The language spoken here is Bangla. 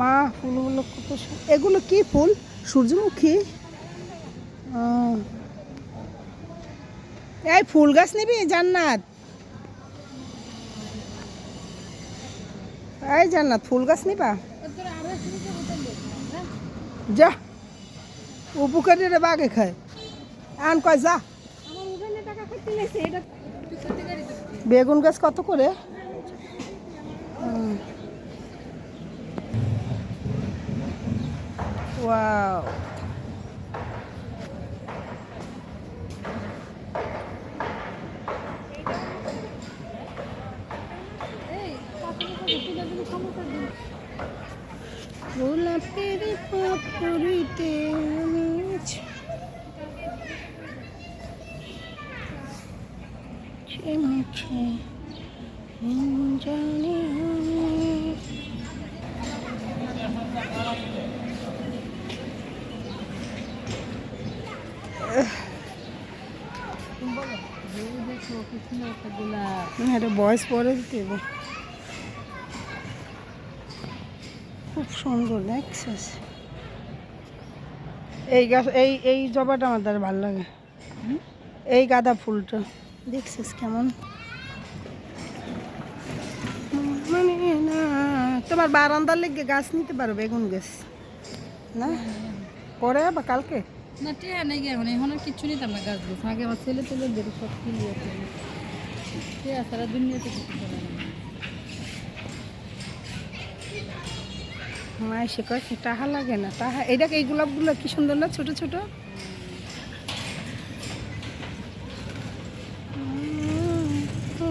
মা, ফুলগুলো কত এগুলো কি ফুল? সূর্যমুখী? এই ফুল গাছ নিবি, জান্নাত। এই জান্নাত, ফুল গাছ নিবা? যা। উপকারীরা বাগে খায় আন কয়, যা। বেগুন গাছ কত করে? ওয়াও গোলাপের পাপড়িতে মুছে জানি এটা বয়স পরে দিতে খুব সুন্দর, দেখছিস? এই গাছ, এই এই জবাটা আমার দ্বারা ভালো লাগে। এই গাঁদা ফুলটা, দেখছিস কেমন? মানে তোমার বারান্দার লেগে গাছ নিতে পারো, বেগুন গাছ। না? পরে বা কালকে? না, টিয়া নেই এখন এখন আর কিচ্ছু নিতাম না গাছ গাছ। আগে আমার ছেলে ছেলে দের সব কিনে টিয়া সারা দুনিয়াতে কিছু করে না। মায় সে কয় টাহা লাগে না, টাহা এইটা এই গোলাপগুলো কি সুন্দর না, ছোট ছোট?